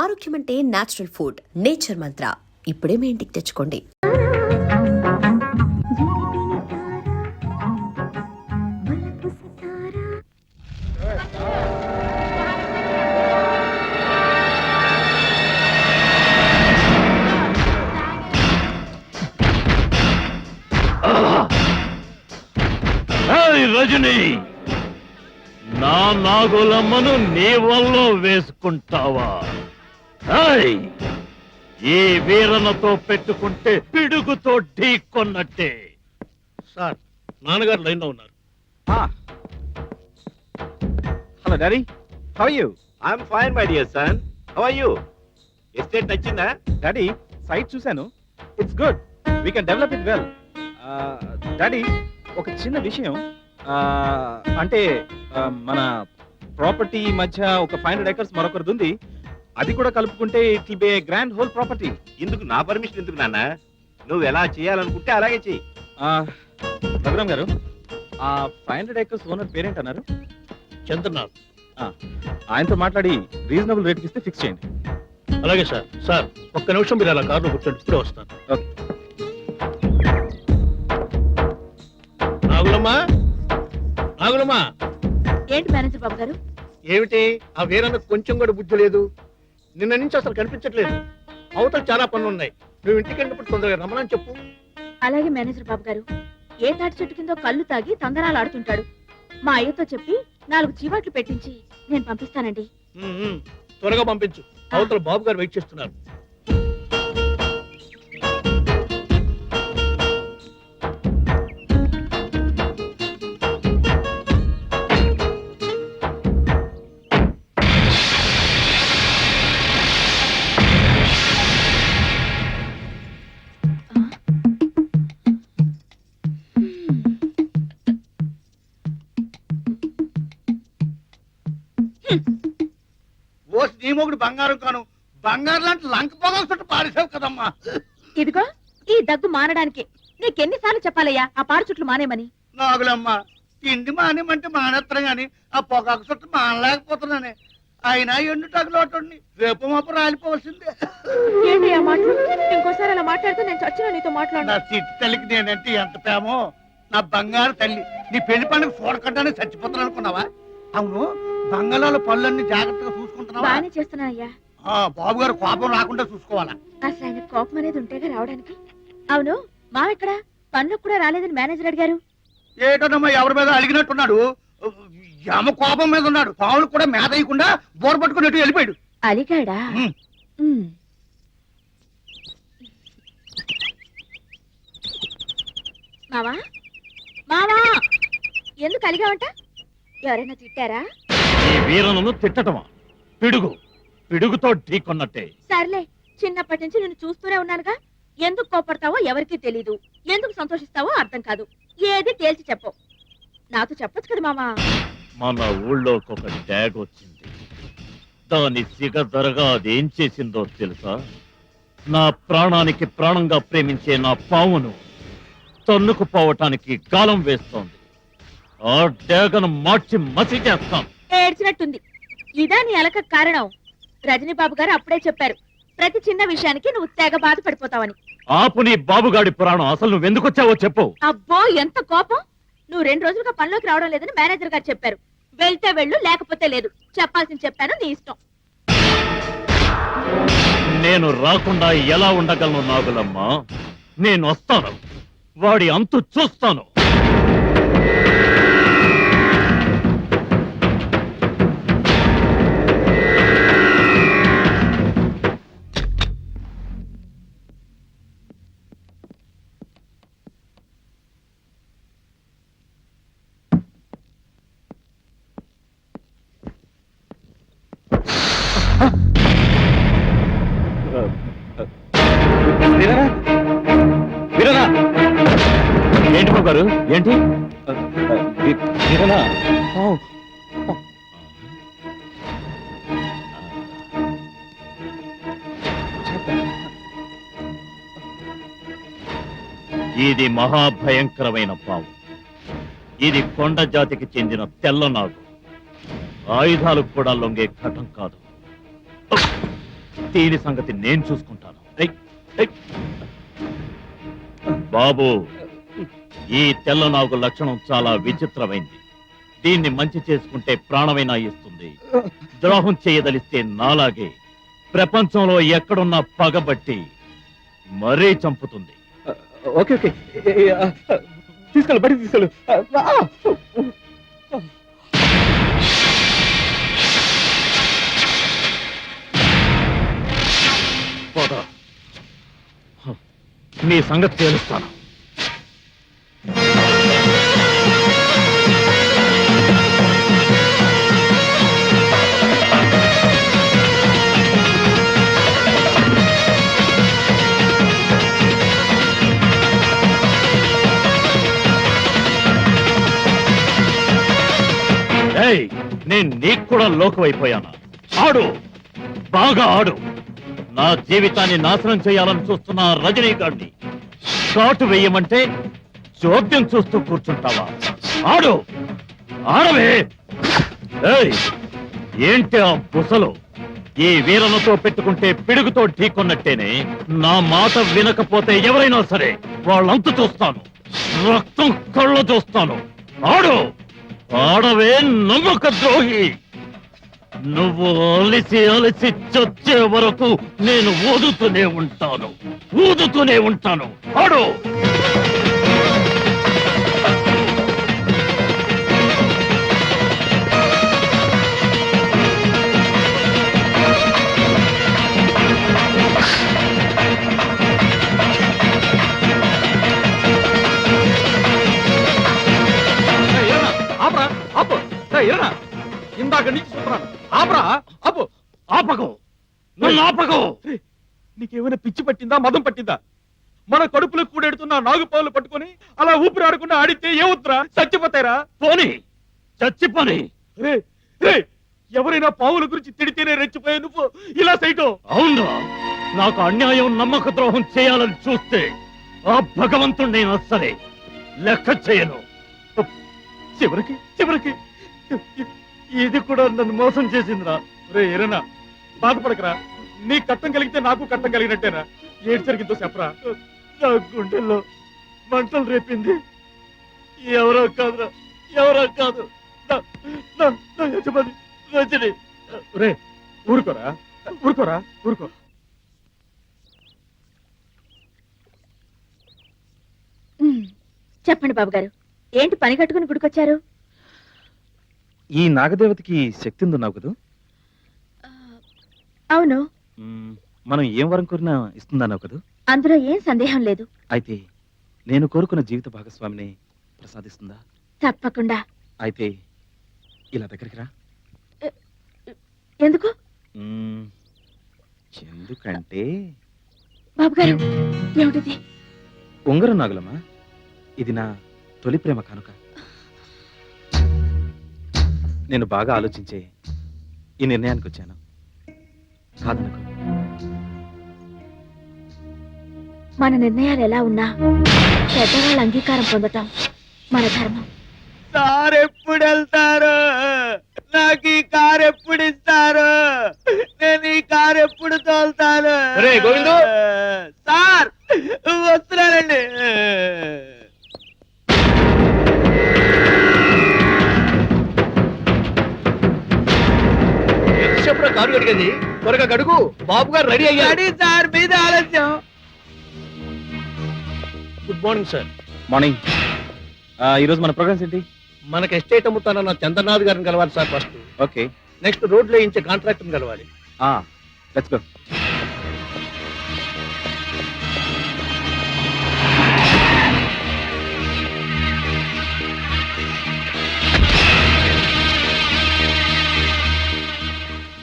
ఆరోగ్యం అంటే natural food nature మంత్ర ఇప్పుడే మీ ఇంటికి తెచ్చుకోండి. ఏయ్ రజని నా నాగులమ్మను నీ వల్ల వేసుకుంటావా? ఈ వీరనతో పెట్టుకుంటే పిడుగుతో ఢీకొన్నట్టే సార్ నాన్నగారు లైన్లో ఉన్నారు hello daddy how you? I'm fine my dear son. How are you? Estate నచ్చిందా? డాడీ సైట్ చూశాను. It's good. We can develop it well daddy ఒక చిన్న విషయం. అంటే మన ప్రాపర్టీ మధ్య ఒక ఫైవ్ హండ్రెడ్ ఎకర్స్ మరొకరిది ఉంది. అది కూడా కలుపుకుంటే it will be a grand whole property ఇందుకు నా పర్మిషన్ ఎందుకు నాన్న? నువ్వు ఎలా చేయాలనుకుంటే అలాగే చెయ్యి రఘురామ్ గారు ఆ five hundred acres owner parent అన్నారు చంద్రనాథ్ ఆయనతో మాట్లాడి రీజనబుల్ రేట్కి ఇస్తే ఫిక్స్ చేయండి. అలాగే సార్ సార్ ఒక్క నిమిషం మీరు అలా కారులో కూర్చోండి ఇప్పుడే వస్తాను. ఓకే. నాగులమ్మా నాగులమ్మా ఏంటి మేనేజర్ బాబు గారు? ఏమిటి? ఆ వీరన్న కొంచెం కూడా బుద్ధి లేదు. నిన్న నుంచి అసలు కనిపించట్లేదు. అవతల చాలా పనులు ఉన్నాయి నువ్వు ఇంటికి వెళ్ళినప్పుడు తొందరగా రమ్మని చెప్పు. అలాగే మేనేజర్ బాబు గారు. ఏ తాటి చెట్టు కిందో కళ్ళు తాగి తందనాలు ఆడుతుంటాడు. మా అయ్యతో చెప్పి నాలుగు చీవాట్లు పెట్టించి నేను పంపిస్తానండి. త్వరగా పంపించు. అవతల బాబు గారు వెయిట్ చేస్తున్నారు. బంగారం కాను. బంగారం లాంటి లంక పోగాల్సి పారేసావు కదమ్మా. ఇదిగో ఈ దగ్గు మానడానికి నీకెన్నిసార్లు చెప్పాలయ్యా? ఆ పాడు చుట్లు మానేమని. నాగులమ్మ తిండి మానేమంటే మానేస్తాను గాని ఆ పొగాకు చుట్టూ మానలేకపోతున్నానే. అయినా ఎండుటాకులు ఒకటి రేపు మాపు రాలిపోవలసిందే. ఏంటి ఆ మాటలు? ఇంకోసారి అలా మాట్లాడితే నేను చచ్చిన నీతో నా మాట్లాడు చిట్టి తల్లికి నేనంటే ఎంత ప్రేమో? నా బంగారు తల్లి. నీ పెళ్ళి పండుగ చూడకుండానే చచ్చిపోతాను అనుకున్నావా? అవును బంగాళాల పళ్ళన్ని జాగ్రత్తగా చూసుకుంటున్నావా బాగానే చేస్తున్నానయ్యా ఆ, బాబు గారు కోపం రాకుండా చూసుకోవాలా? అసలు ఆయన కోపం అనేది ఉంటేగా రావడానికి. అవును మా ఇక్కడ పనులకు కూడా రాలేదని మేనేజర్ అడిగారు. ఏటోనమ్మా ఎవరి మీద అలిగినట్టున్నాడు? యమ కోపం మీద ఉన్నాడు. పావులు కూడా మేత వేయకుండా బోర్ పట్టుకుని ఎటు వెళ్ళిపోయాడు. అలిగాడా? ఉమ్. ఉమ్. మావా? మావా! ఎందుకు అలిగావంట? ఎవరైనా తిట్టారా? ఈ వీరనను తిట్టటమా? పిడుగు. పిడుగుతో ఢీకొన్నట్టే. సర్లే చిన్నప్పటి నుంచి నేను చూస్తూనే ఉన్నానుగా. ఎందుకు కోపడతావో ఎవరికీ తెలీదు. ఎందుకు సంతోషిస్తావో అర్థం కాదు. ఏది తేల్చి చెప్పు. నాతో చెప్పొచ్చు కదా మామా? మన ఊళ్ళోకి ఒక డ్యాగ్ వచ్చింది. దాని సిగదరగా అదేం చేసిందో తెలుసా? నా ప్రాణానికి ప్రాణంగా ప్రేమించే నా పావును తన్నుకుపోవటానికి గాలం వేస్తోంది. ఆ డ్యాగను మార్చి మసి చేస్తాం ఏడ్చినట్టుంది. ఇదా నీ అలక కారణం. రజనీ బాబు గారు అప్పుడే చెప్పారు. ప్రతి చిన్న విషయానికి నువ్వు తెగ బాధపడిపోతావని. ఆపు నీ బాబుగాడి పురాణం. అసలు నువ్వెందుకొచ్చావో చెప్పు. అబ్బో ఎంత కోపం. నువ్వు రెండు రోజులుగా పనిలోకి రావడం లేదని మేనేజర్ గారు చెప్పారు. వెళ్తే వెళ్ళు లేకపోతే లేదు. చెప్పాల్సింది చెప్పాను నీ ఇష్టం. నేను రాకుండా ఎలా ఉండగలను నాగులమ్మా? నేను వస్తాను. వాడి అంతు చూస్తాను. వీరనా? ఏంటి బాబు గారు ఏంటి? వీరనా? ఇది మహాభయంకరమైన పాము ఇది కొండ జాతికి చెందిన తెల్ల నాగు. ఆయుధాలకు కూడా లొంగే ఘటం కాదు. దీని సంగతి నేను చూసుకుంటాను. బాబు ఈ తెల్ల నాగు లక్షణం చాలా విచిత్రమైంది. దీన్ని మంచి చేసుకుంటే ప్రాణమైనా ఇస్తుంది. ద్రోహం చేయదలిస్తే నాలాగే. ప్రపంచంలో ఎక్కడున్నా పగబట్టి మరీ చంపుతుంది. Okay okay. తీసుకెళ్ళు బయట తీసుకెళ్ళు. నీ సంగతి తేలుస్తాను. ఏయ్ నేను నీకు కూడా లోకమైపోయాను ఆడు బాగా ఆడు. నా జీవితాన్ని నాశనం చేయాలని చూస్తున్న గారిని షాటు వేయమంటే చోద్యం చూస్తూ కూర్చుంటావా? ఆడు! ఆడవే! ఏంటి ఆ బుసలు? ఈ వీరలతో పెట్టుకుంటే పిడుగుతో ఢీకొన్నట్టేనే. నా మాట వినకపోతే ఎవరైనా సరే వాళ్ళంత చూస్తాను. రక్తం కళ్ళ చూస్తాను. ఆడు! ఆడవే నమ్మక ద్రోహి! నువ్వు అలిసి అలిసి చచ్చే వరకు నేను ఊదుతూనే ఉంటాను. ఊదుతూనే ఉంటాను. ఆడు! ఇందాక నుంచి చూస్తున్నాను ఆపరా. ఆపు. ఆపకు. నన్ను ఆపకు. ఏయ్, నీకేమైనా పిచ్చి పట్టిందా? మదం పట్టిందా? మన కడుపులో కూడెడుతున్న నాగుపాలు పట్టుకొని అలా ఊపిరి ఆడకుండా ఆడితే ఏమవుతురా చచ్చిపోతారా పోని. చచ్చిపోని. ఎవరైనా పావుల గురించి తిడితేనే రెచ్చిపోయే నువ్వు ఇలా చేయటం అవునరా నాకు అన్యాయం నమ్మక ద్రోహం చేయాలని చూస్తే ఆ భగవంతుణ్ణైనా సరే లెక్క చేయను. చివరికి చివరికి. ఇది కూడా నన్ను మోసం చేసిందిరా. రే ఎరనా బాధపడకరా. నీ కట్టం కలిగితే నాకు కట్టం కలిగినట్టేనా? ఏడు జరిగిందో చెప్పరా. నా గుండెల్లో మంటలు రేపింది. ఎవరో కాదురా ఎవరో కాదు. నా- యజమాని రజని. రే ఊరుకోరా ఊరుకోరా ఊరుకో. చెప్పండి బాబు గారు ఏంటి పని కట్టుకుని గుడికొచ్చారు? ఈ నాగదేవతకి శక్తి ఉందన్నావు కదా? అవును. మనం ఏం వరం కోరినా ఇస్తుందన్నావు కదా? అందులో ఏం సందేహం లేదు. అయితే నేను కోరుకున్న జీవిత భాగస్వామిని ప్రసాదిస్తుందా? తప్పకుండా. అయితే ఇలా దగ్గరికి రా. ఎందుకు? మ్మ్. ఎందుకంటే బాబు గారు ఏమిటిది? ఉంగరం నాగులమ్మా. ఇది నా తొలి ప్రేమ కానుక. నేను బాగా ఆలోచించే ఈ నిర్ణయానికి వచ్చాను కాదనకు మన నిర్ణయాలు ఎలా ఉన్నా పెద్దవాళ్ళ అంగీకారం పొందటం మన ధర్మం. సార్ ఎప్పుడు వెళ్తారు నాకు ఈ కార్ ఎప్పుడు ఇస్తారు నేను ఈ కార్ ఎప్పుడు తోలుతాను! సార్ వస్తున్నానండి. ఎంతసేపు కారు అడిగేది. త్వరగా గడుగు. బాబు గారు రెడీ అయ్యారు. రెడీ సార్ మీద ఆలస్యం. గుడ్ మార్నింగ్ సార్ మార్నింగ్ ఈరోజు మన ప్రోగ్రామ్స్ ఏంటి? మనకి ఎస్టేట్ అమ్ముతానన్న చంద్రనాథ్ గారిని కలవాలి సార్ ఫస్ట్. ఓకే నెక్స్ట్ రోడ్లో ఇచ్చే కాంట్రాక్టర్ కలవాలి లెట్స్ గో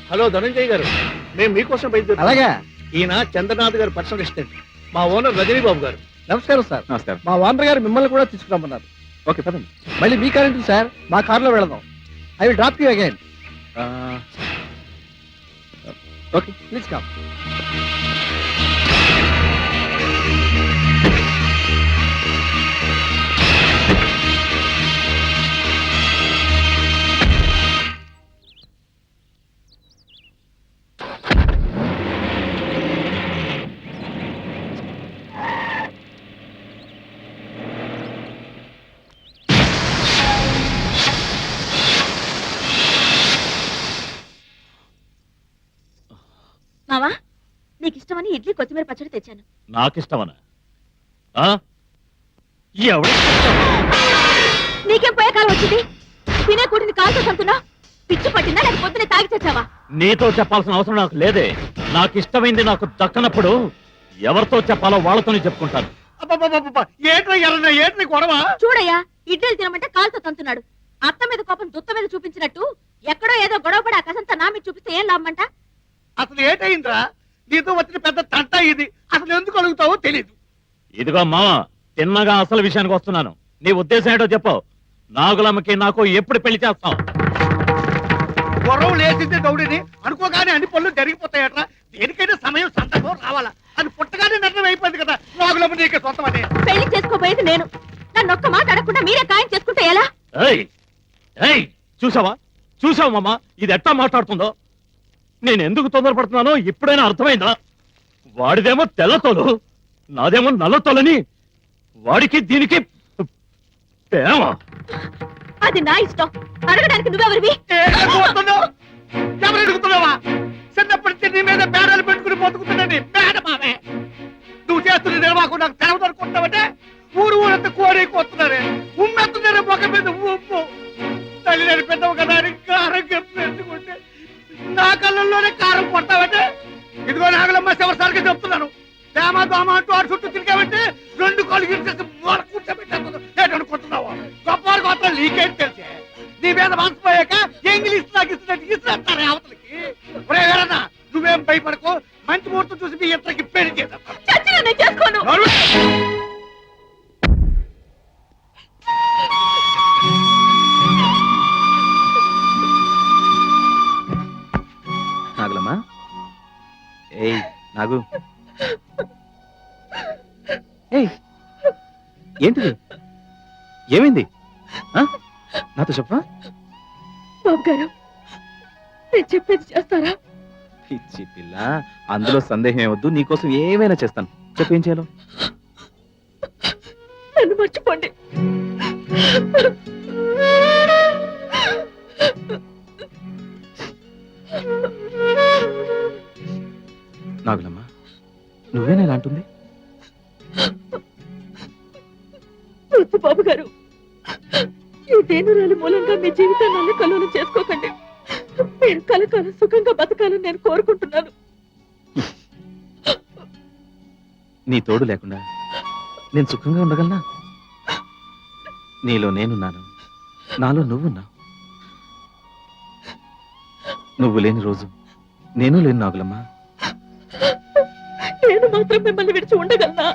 హలో ధనంజయ్ గారు మేము మీకోసం బయలుదేరు అలాగా? ఈయన చంద్రనాథ్ గారు పర్సనల్ అసిస్టెంట్ మా ఓనర్ రజనీ బాబు గారు. నమస్కారం సార్. నమస్కారం. మా వానర్ గారు మిమ్మల్ని కూడా తీసుకురమ్మన్నారు. ఓకే పదండి. మళ్ళీ మీ కారెంట్ సార్ మా కార్లో వెళదాం I will drop you again okay. Please come కొత్తిమీర పచ్చడి తెచ్చాను. నాకిష్టమనా? ఎవడి? నీకేం పోయే కాలం వచ్చింది? తినే కూటిని కాల్తో చంపుతున్నా? పిచ్చి పట్టిందా? లేక పొద్దునే తాగి తెచ్చావా నీతో చెప్పాల్సిన అవసరం నాకు లేదే. నాకు ఇష్టమైంది నాకు దక్కనప్పుడు ఎవరితో చెప్పాలో వాళ్ళతోనే చెప్పుకుంటాను. చూడయ్యా ఇడ్లీలు తినమంటే కాల్తో తంతున్నాడు. అత్త మీద కోపం దుత్త మీద చూపించినట్టు ఎక్కడో ఏదో గొడవపడి ఆ కసంతా నా మీద చూపిస్తే ఏం లాభమంట? అసలు ఏటైందిరా నీతో వచ్చిన పెద్ద తంట ఇది. అసలు ఎందుకు అడుగుతావో తెలీదు. ఇదిగో మామ తిన్నగా అసలు విషయానికి వస్తున్నాను. నీ ఉద్దేశం ఏంటో చెప్పు. నాగులమ్మకి నాకు ఎప్పుడు పెళ్ళి చేస్తాం? గొడవ లేచిందే దౌడిని అనుకోగానే అన్ని పనులు జరిగిపోతాయట్రా. దేనికైనా సమయం సందర్భం రావాలా? అది పుట్టగానే నిర్ణయం అయిపోయింది కదా. నాగులమ్మ నీకే సొంతం అని పెళ్ళి చేసుకోబోయేది నేను. నన్ను ఒక్క మాట అడగకుండా మీరే ఖాయం చేసుకుంటే ఎలా? ఏయ్ ఏయ్ చూసావా? చూసావా మామ? ఇది ఎట్టా మాట్లాడుతుందో? నేను ఎందుకు తొందరపడుతున్నానో ఇప్పుడైనా అర్థమైందా? వాడిదేమో తెల్లతోలు నాదేమో నల్లతోలని వాడికి దీనికి ప్రేమ. అది నా ఇష్టం. అడగడానికి నువ్వెవరివి? చిన్నప్పటి నీ మీద బేరాలు పెట్టుకుని బతుకుతున్నాని బేడ మామే నువ్వు చేస్తున్న నిర్వాహకం నాకు ఊరు ఊరంతా కోడి కొత్తున్నారే ఉమ్మెత్తున్నారే మొక్క మీద ఉప్పు. తల్లి పెద్దవు కదా అని ఇదిగో నాగలమ్మ చెప్తున్నాను? తేమ దోమ అంటూ ఆడు చుట్టూ తిరిగావంటే రెండు కాళ్ళు ఏంటిది? ఏమైంది? ఆ? నాతో చెప్పా. బాబు గారు నేను చెప్పేది చేస్తారా? పిచ్చి పిల్ల అందులో సందేహం ఏవద్దు నీకోసం ఏమైనా చేస్తాను. చెప్పు ఏం చేయాలో? నన్ను మర్చిపోండి. కలకాలం సుఖంగా బతకాలని నేను కోరుకుంటున్నాను. నీ తోడు లేకుండా నేను సుఖంగా ఉండగలనా? నీలో నేనున్నాను. నాలో నువ్వున్నావు. నువ్వు లేని రోజు నేను లేని నాగులమ్మా. నేను మాత్రం మిమ్మల్ని విడిచి ఉండగలనా?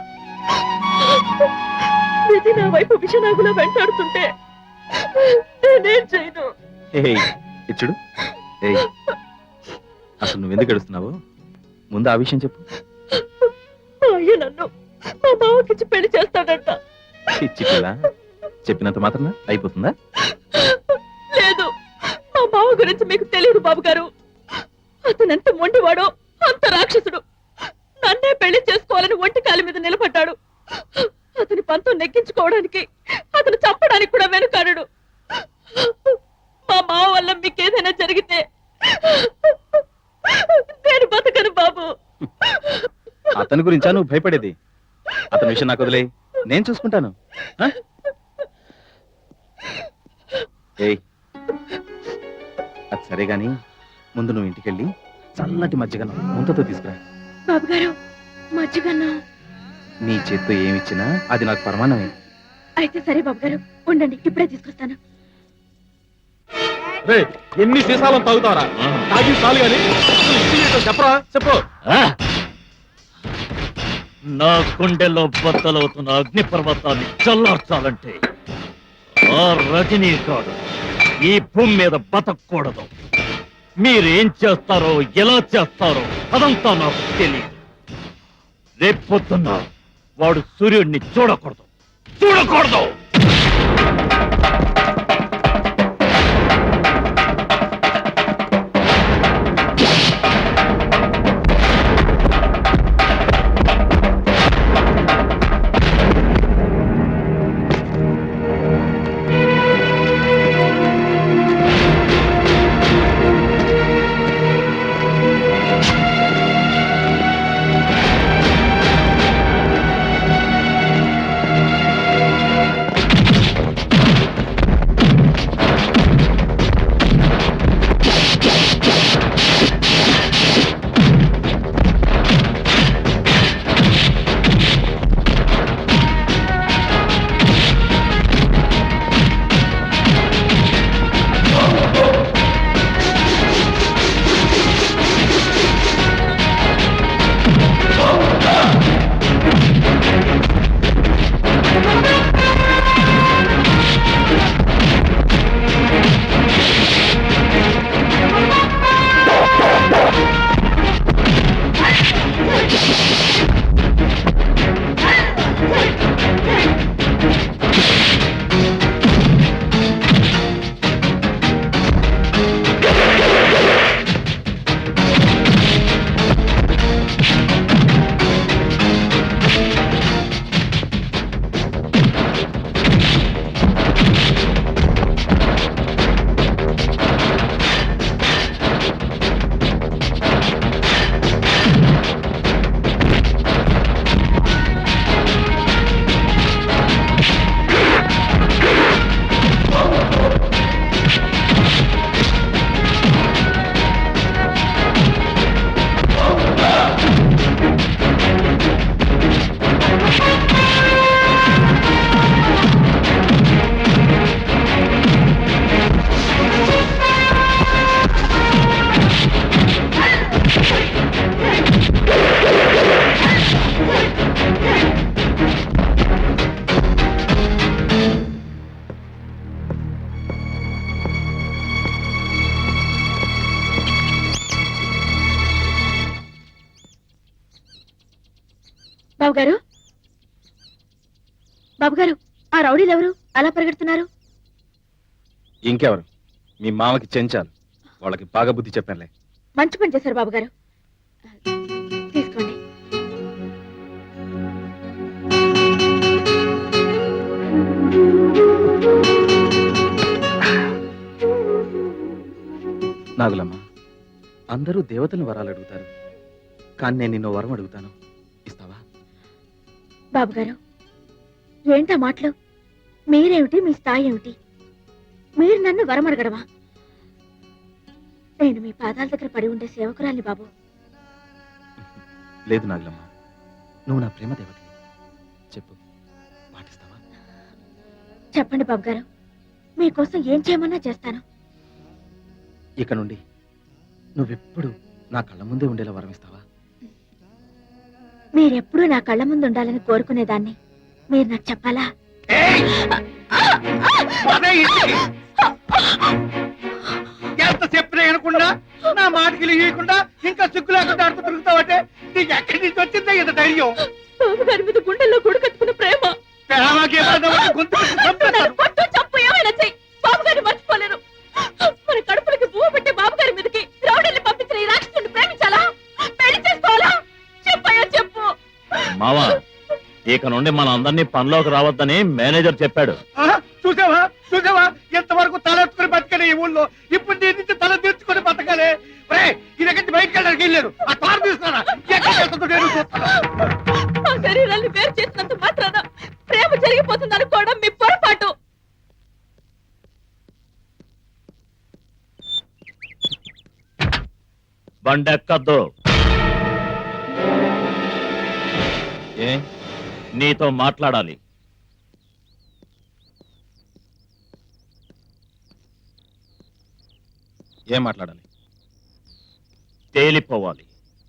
విధి నా వైపు విషనాగులా వెంటాడుతుంటే నేనేం చేయను? ఏయ్ అసలు నువ్వెందుకు ఏడుస్తున్నావు? ముందు ఆ విషయం చెప్పు. అయ్య నన్ను మా బావకిచ్చి పెళ్ళి చేస్తాడంట. పిచ్చి పిల్ల చెప్పినంత మాత్రమే అయిపోతుందా? లేదు మా బావ గురించి మీకు తెలియదు బాబు గారు అతను ఎంత మొండివాడో అంత రాక్షసుడు. నన్నే పెళ్ళి చేసుకోవాలని ఒంటి కాలి మీద నిలబడ్డాడు. అతని పంతం నెగ్గించుకోవడానికి అతను చంపడానికి కూడా వెనుకాడడు. మా మావ వల్ల మీకేదైనా జరిగితే నేను బతకను బాబు. అతని గురించా నువ్వు భయపడేది? అతని విషయం నాకు వదిలే నేను చూసుకుంటాను. ఆ? ఏయ్. అది సరే గాని ముందు నువ్వు ఇంటికెళ్ళి చల్లటి మజ్జిగ ముంతతో తీసుకురా. బాబు గారు మజ్జిగన్నా. నీ చేత్తో ఏమిచ్చినా అది నాకు పరమానమే అయితే సరే బాబు గారు ఉండండి ఇప్పుడే తీసుకొస్తాను. ఎన్ని సీసాలను తాగుతారా తాగి చాలు గాని చెప్పరా? చెప్పు. ఆ? నా గుండెల్లో బద్దలవుతున్న అగ్ని పర్వతాన్ని చల్లార్చాలంటే ఆ రజనీకాడు ఈ భూమి మీద బతకూడదు. మీరేం చేస్తారో ఎలా చేస్తారో అదంతా నాకు తెలియదు రేపొద్దున్న వాడు సూర్యుడిని చూడకూడదు. చూడకూడదు! బాబు గారు ఆ రౌడీలు ఎవరు? అలా పరిగెడుతున్నారు? ఇంకెవరు? మీ మామకి చెంచాలు. వాళ్ళకి బాగా బుద్ధి చెప్పానులే. మంచి పని చేశారు బాబు గారు తీసుకోండి. నాగులమ్మ అందరూ దేవతలు వరాలు అడుగుతారు. కానీ నేను నిన్నో వరం అడుగుతాను. ఇస్తావా? బాబు గారు ఏంటా మాటలు? మీరేమిటి? మీ స్థాయి ఏమిటి? మీరు నన్ను వరం అడగడమా నేను మీ పాదాల దగ్గర పడి ఉండే సేవకురాల్ని బాబు. లేదు నాగులమ్మ. నువ్వు నా ప్రేమ దేవత. చెప్పు. పాటిస్తావా? చెప్పండి బాబు గారు మీకోసం ఏం చేయమన్నా చేస్తాను. ఇక నుండి నువ్వెప్పుడు నా కళ్ళ ముందే ఉండేలా వరం ఇస్తావా మీరెప్పుడూ నా కళ్ళ ముందు ఉండాలని కోరుకునేదాన్ని. మీరు నాకు చెప్పాలా. ఎంత చెప్పినా వినకుండా నా మాటకి ఇవ్వకుండా ఇంకా సిగ్గు లేకుండా ఆడుతూ తిరుగుతావంటే నీకు ఎక్కడి నుంచి వచ్చిందా ఇంత ధైర్యం? బాబు గారి మీద గుండెల్లో కొడుకెత్తుకున్న ప్రేమ. ప్రేమకి గొంతు చప్పు ఏమైనా చెయ్యి. బాబు గారిని మర్చిపోలేను. మన కడుపులకి పువ్వు పెట్టే బాబు గారి మీదకి రౌడీల్ని పంపించిన ఈ రాక్షసుని ప్రేమించాలా? పెళ్ళి చేసుకోవాలా? చెప్పయ్యా చెప్పు. మావా ఇక నుండి మన అందరినీ పనిలోకి రావద్దని మేనేజర్ చెప్పాడు. చూసావా? చూసావా? ఎంతవరకు తలెత్తుకుని బతకలే ఈ ఊళ్ళో? ఇప్పుడు నీ నుంచి తల తెచ్చుకొని బతకాలి. దగ్గర నుంచి బయటకు వెళ్ళడానికి వెళ్ళలేదు ఆ తారు తీస్తారా ఎక్కడికి వెళ్తుందో నేను చూస్తాను. ఆ శరీరాన్ని వేరు చేసినంత మాత్రాన ప్రేమ జరిగిపోతుంది అనుకోవడం మీ పొరపాటు. బండెక్కద్దు. ఏ? నీతో మాట్లాడాలి. ఏం మాట్లాడాలి? తేలిపోవాలి.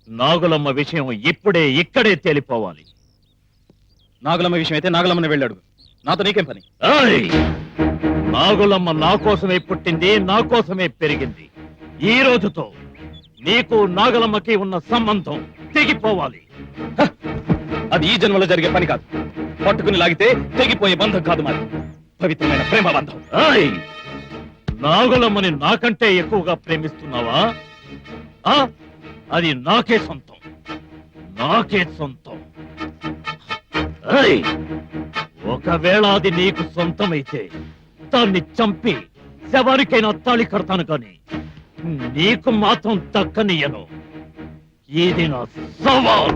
నాగులమ్మ విషయం ఇప్పుడే ఇక్కడే తేలిపోవాలి. నాగులమ్మ విషయం అయితే నాగులమ్మని వెళ్ళాడు నాతో నీకేం పని? ఏయ్! నాగులమ్మ నా కోసమే పుట్టింది నా కోసమే పెరిగింది. ఈ రోజుతో నీకు నాగులమ్మకి ఉన్న సంబంధం తెగిపోవాలి. అది ఈ జన్మలో జరిగే పని కాదు. పట్టుకుని లాగితే తెగిపోయే బంధం కాదు మరి పవిత్రమైన ప్రేమ బంధం ఏయ్! నాగులమ్మని నాకంటే ఎక్కువగా ప్రేమిస్తున్నావా? అది నాకే సొంతం. నాకే సొంతం. ఒకవేళ అది నీకు సొంతమైతే దాన్ని చంపి శవానికైనా తాళి కడతాను కాని నీకు మాత్రం దక్కనియను ఇది నా సవాల్.